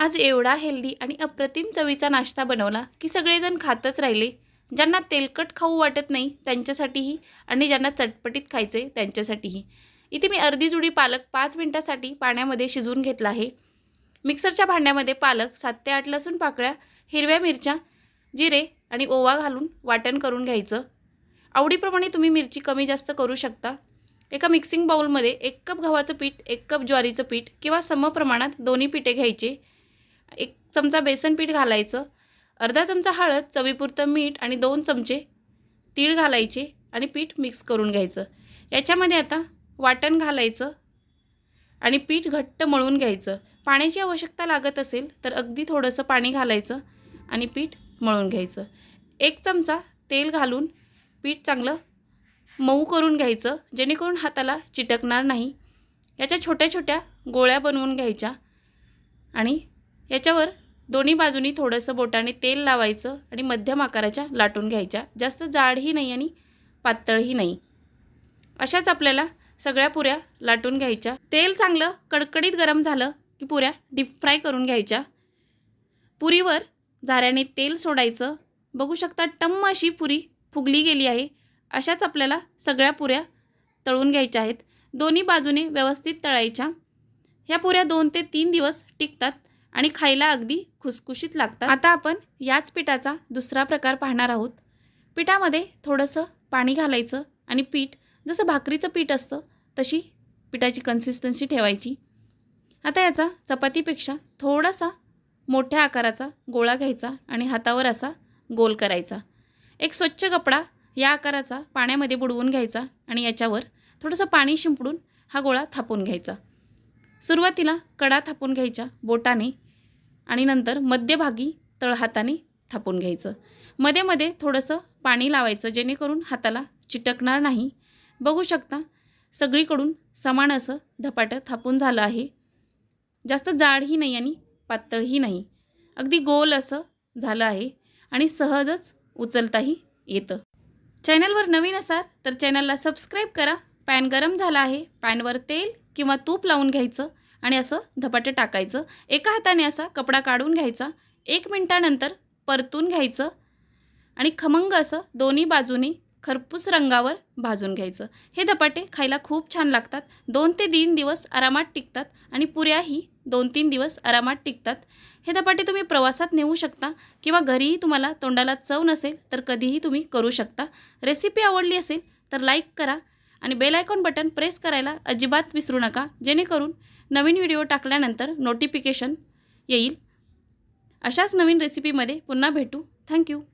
आज एवढा हेल्दी आणि अप्रतिम चवीचा नाश्ता बनवला की सगळेजण खातच राहिले. ज्यांना तेलकट खाऊ वाटत नाही त्यांच्यासाठीही आणि ज्यांना चटपटीत खायचे त्यांच्यासाठीही. इथे मी अर्धी जुडी पालक पाच मिनटासाठी पाण्यामध्ये शिजवून घेतला आहे. मिक्सरच्या भांड्यामध्ये पालक सात ते आठ लसूण पाकळ्या हिरव्या मिरच्या जिरे आणि ओवा घालून वाटण करून घ्यायचं. आवडीप्रमाणे तुम्ही मिरची कमी जास्त करू शकता. एका मिक्सिंग बाउलमध्ये एक कप गव्हाचं पीठ एक कप ज्वारीचं पीठ किंवा समप्रमाणात दोन्ही पिठे घ्यायचे. एक चमचा बेसन पीठ घालायचं अर्धा चमचा हळद चवीपुरतं मीठ आणि दोन चमचे तीळ घालायचे आणि पीठ मिक्स करून घ्यायचं. याच्यामध्ये आता वाटण घालायचं आणि पीठ घट्ट मळून घ्यायचं. पाण्याची आवश्यकता लागत असेल तर अगदी थोडंसं पाणी घालायचं आणि पीठ मळून घ्यायचं. एक चमचा तेल घालून पीठ चांगलं मऊ करून घ्यायचं जेणेकरून हाताला चिटकणार नाही. याच्या छोट्या छोट्या गोळ्या बनवून घ्यायच्या आणि याच्यावर दोन्ही बाजूनी थोडंसं बोटाने तेल लावायचं आणि मध्यम आकाराच्या लाटून घ्यायच्या. जास्त जाडही नाही आणि पातळही नाही. अशाच आपल्याला सगळ्या पुऱ्या लाटून घ्यायच्या. तेल चांगलं कडकडीत गरम झालं की पुऱ्या डीप फ्राय करून घ्यायच्या. पुरीवर झाऱ्याने तेल सोडायचं. बघू शकता टम्म अशी पुरी फुगली गेली आहे. अशाच आपल्याला सगळ्या पुऱ्या तळून घ्यायच्या आहेत. दोन्ही बाजूने व्यवस्थित तळायच्या. ह्या पुऱ्या दोन ते तीन दिवस टिकतात. आणि खायला अगदी खुसखुशीत लागतात. आता आपण याच पिठाचा दुसरा प्रकार पाहणार आहोत. पिठामध्ये थोडंसं पाणी घालायचं आणि पीठ जसं भाकरीचं पीठ असतं तशी पिठाची कन्सिस्टन्सी ठेवायची. आता याचा चपातीपेक्षा थोडासा मोठ्या आकाराचा गोळा घ्यायचा आणि हातावर असा गोल करायचा. एक स्वच्छ कपडा या आकाराचा पाण्यामध्ये बुडवून घ्यायचा आणि याच्यावर थोडंसं पाणी शिंपडून हा गोळा थापून घ्यायचा. सुरुवातीला कडा थापून घ्यायच्या बोटाने आणि नंतर मध्यभागी तळहाताने थापून घ्यायचं. मध्ये मध्ये थोडंसं पाणी लावायचं जेणेकरून हाताला चिटकणार नाही. बघू शकता सगळीकडून समान असं धपाटं थापून झालं आहे. जास्त जाडही नाही आणि पातळही नाही. अगदी गोल असं झालं आहे आणि सहजच उचलताही येतं. चॅनलवर नवीन असाल तर चॅनलला सबस्क्राईब करा. पॅन गरम झाला आहे पॅनवर तेल किंवा तूप लावून घ्यायचं आणि असं धपाटं टाकायचं. एका हाताने असा कपडा काढून घ्यायचा. एक मिनटानंतर परतून घ्यायचं आणि खमंग असं दोन्ही बाजूनी खरपूस रंगावर भाजून घ्यायचं. हे धपाटे खायला खूप छान लागतात. दोन ते तीन दिवस आरामात टिकतात आणि पुऱ्याही दोन तीन दिवस आरामात टिकतात. हे धपाटे तुम्ही प्रवासात नेऊ शकता किंवा घरीही तुम्हाला तोंडाला चव नसेल तर कधीही तुम्ही करू शकता. रेसिपी आवडली असेल तर लाईक करा आणि बेल आयकॉन बटन प्रेस करायला अजिबात विसरू नका. जेणेकरून नवीन व्हिडिओ टाकल्यानंतर नोटिफिकेशन येईल. अशाच नवीन रेसिपीमध्ये पुन्हा भेटू. थँक्यू